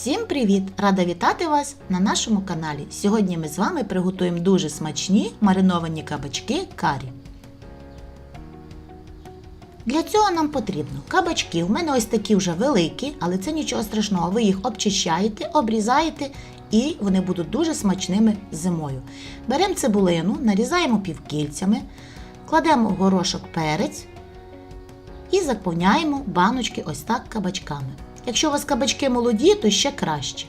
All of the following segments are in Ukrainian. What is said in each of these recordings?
Всім привіт! Рада вітати вас на нашому каналі. Сьогодні ми з вами приготуємо дуже смачні мариновані кабачки карі. Для цього нам потрібно кабачки. У мене ось такі вже великі, але це нічого страшного. Ви їх обчищаєте, обрізаєте і вони будуть дуже смачними зимою. Беремо цибулину, нарізаємо півкільцями, кладемо в горошок перець і заповняємо баночки ось так кабачками. Якщо у вас кабачки молоді, то ще краще.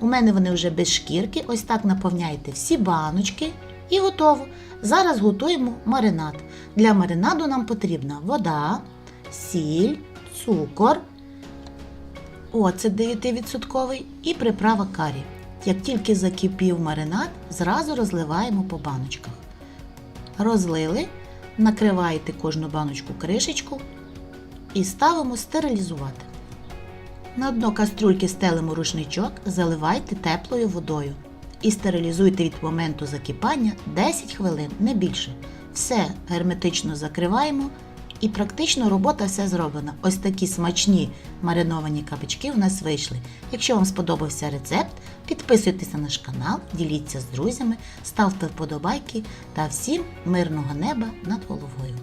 У мене вони вже без шкірки, ось так наповняєте всі баночки і готово. Зараз готуємо маринад. Для маринаду нам потрібна вода, сіль, цукор, оцет 9% і приправа карі. Як тільки закипів маринад, зразу розливаємо по баночках. Розлили, накриваєте кожну баночку кришечку і ставимо стерилізувати. На дно каструльки стелимо рушничок, заливайте теплою водою і стерилізуйте від моменту закипання 10 хвилин, не більше. Все герметично закриваємо і практично робота все зроблена. Ось такі смачні мариновані кабачки у нас вийшли. Якщо вам сподобався рецепт, підписуйтесь на наш канал, діліться з друзями, ставте вподобайки та всім мирного неба над головою.